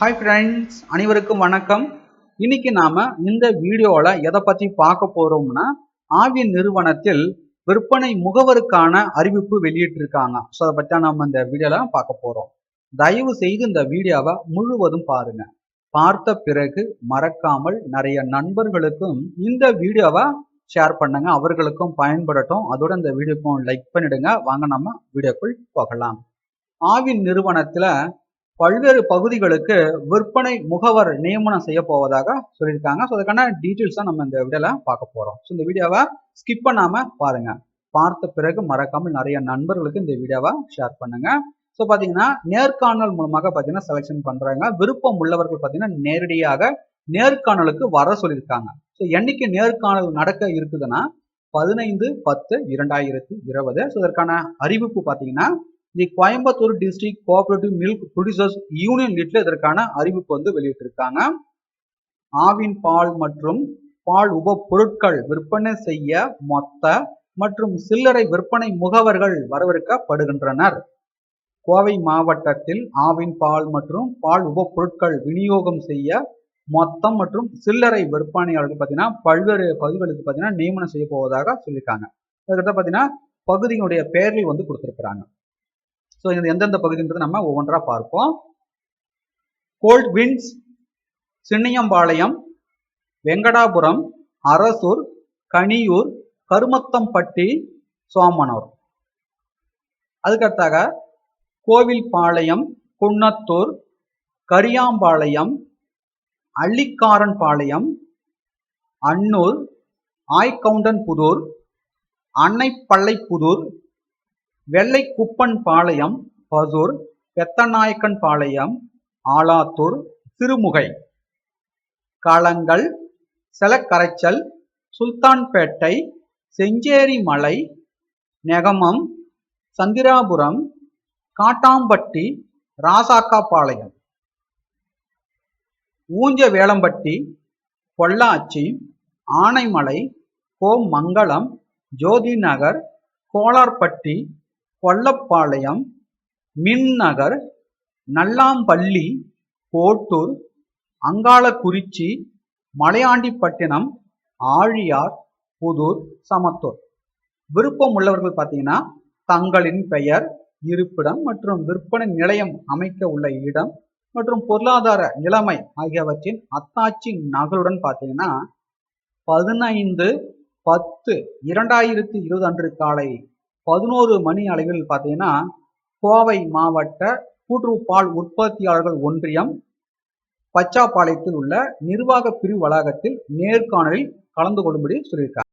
Hi friends அனைவருக்கும் வணக்கம். இன்னைக்கு நாம இந்த வீடியோவில் எதை பற்றி பார்க்க போறோம்னா ஆவின் நிறுவனத்தில் விற்பனை முகவருக்கான அறிவிப்பு வெளியிட்டிருக்காங்க. ஸோ அதை பற்றி நம்ம இந்த வீடியோவில் பார்க்க போறோம். தயவு செய்து இந்த வீடியோவை முழுவதும் பாருங்க. பார்த்த பிறகு மறக்காமல் நிறைய நண்பர்களுக்கும் இந்த வீடியோவை ஷேர் பண்ணுங்க. அவர்களுக்கும் பயன்படட்டும். அதோட இந்த வீடியோக்கும் லைக் பண்ணிடுங்க. வாங்க நம்ம வீடியோக்குள் போகலாம். ஆவின் நிறுவனத்தில் பல்வேறு பகுதிகளுக்கு விற்பனை முகவர் நியமனம் செய்ய போவதாக சொல்லியிருக்காங்க. ஸோ அதுக்கான டீட்டெயில்ஸ் தான் நம்ம இந்த வீடியோல பார்க்க போறோம். ஸோ இந்த வீடியோவை ஸ்கிப் பண்ணாம பாருங்க. பார்த்த பிறகு மறக்காமல் நிறைய நண்பர்களுக்கு இந்த வீடியோவை ஷேர் பண்ணுங்க. ஸோ பார்த்தீங்கன்னா நேர்காணல் மூலமாக பார்த்தீங்கன்னா செலெக்ஷன் பண்றாங்க. விருப்பம் உள்ளவர்கள் பார்த்தீங்கன்னா நேரடியாக நேர்காணலுக்கு வர சொல்லியிருக்காங்க. ஸோ என்னைக்கு நேர்காணல் நடக்க இருக்குதுன்னா பதினைந்து பத்து இரண்டாயிரத்தி இருபது. ஸோ இதற்கான அறிவிப்பு பார்த்தீங்கன்னா the Coimbatore district cooperative milk producers union லிட்ல இதற்கான அறிவிப்பு வந்து வெளியிட்டிருக்காங்க. ஆவின் பால் மற்றும் பால் உப பொருட்கள் விற்பனை செய்ய மொத்த மற்றும் சில்லறை விற்பனை முகவர்கள் வரவிருக்கப்படுகின்றனர் கோவை மாவட்டத்தில் ஆவின் பால் மற்றும் பால் உப பொருட்கள் விநியோகம் செய்ய மொத்தம் மற்றும் சில்லறை விற்பனையாளர்கள் பார்த்தீங்கன்னா பல்வேறு பகுதிகளுக்கு பார்த்தீங்கன்னா நியமனம் செய்ய போவதாக சொல்லியிருக்காங்க. அதுக்கடுத்து பார்த்தீங்கன்னா பகுதியினுடைய பெயர்கள் வந்து கொடுத்துருக்குறாங்க. ஸோ இது எந்தெந்த பகுதின்றது நம்ம ஒவ்வொன்றா பார்ப்போம். கோல்ட் வின்ஸ் சின்னியம்பாளையம் வெங்கடாபுரம் அரசூர் கனியூர் கருமத்தம்பட்டி சோமனூர் அதுக்கடுத்தாக கோவில்பாளையம் குன்னத்தூர் கரியாம்பாளையம் அள்ளிக்காரன்பாளையம் அன்னூர் ஆய்கவுண்டன் புதூர் அன்னைப்பள்ளைப்புதூர் வெள்ளைக்குப்பன் பாளையம் பசூர் பெத்தநாயக்கன் பாளையம் ஆலாத்தூர் திருமுகை களங்கள் செலக்கரைச்சல் சுல்தான்பேட்டை செஞ்சேரி மலை நெகமம் சந்திராபுரம் காட்டாம்பட்டி ராசாக்காப்பாளையம் ஊஞ்ச வேளம்பட்டி பொள்ளாச்சி ஆனைமலை கோமங்கலம் ஜோதி நகர் கோளார்பட்டி கொல்லப்பாளையம் மின்நகர் நல்லாம்பள்ளி கோட்டூர் அங்காளக்குறிச்சி மலையாண்டிப்பட்டினம் ஆழியார் புதூர் சமத்தூர். விருப்பம் உள்ளவர்கள் பார்த்தீங்கன்னா தங்களின் பெயர் இருப்பிடம் மற்றும் விற்பனை நிலையம் அமைக்க உள்ள இடம் மற்றும் பொருளாதார நிலைமை ஆகியவற்றின் அத்தாட்சி நகலுடன் பார்த்தீங்கன்னா பதினைந்து பத்து இரண்டாயிரத்தி இருபது அன்று காலை பதினோரு மணி அளவில் பார்த்தீங்கன்னா கோவை மாவட்ட கூட்டுறவு பால் உற்பத்தியாளர்கள் ஒன்றியம் பச்சாப்பாளையத்தில் உள்ள நிர்வாக பிரிவு வளாகத்தில் நேர்காணலில் கலந்து கொள்ளும்படி சொல்லியிருக்காங்க.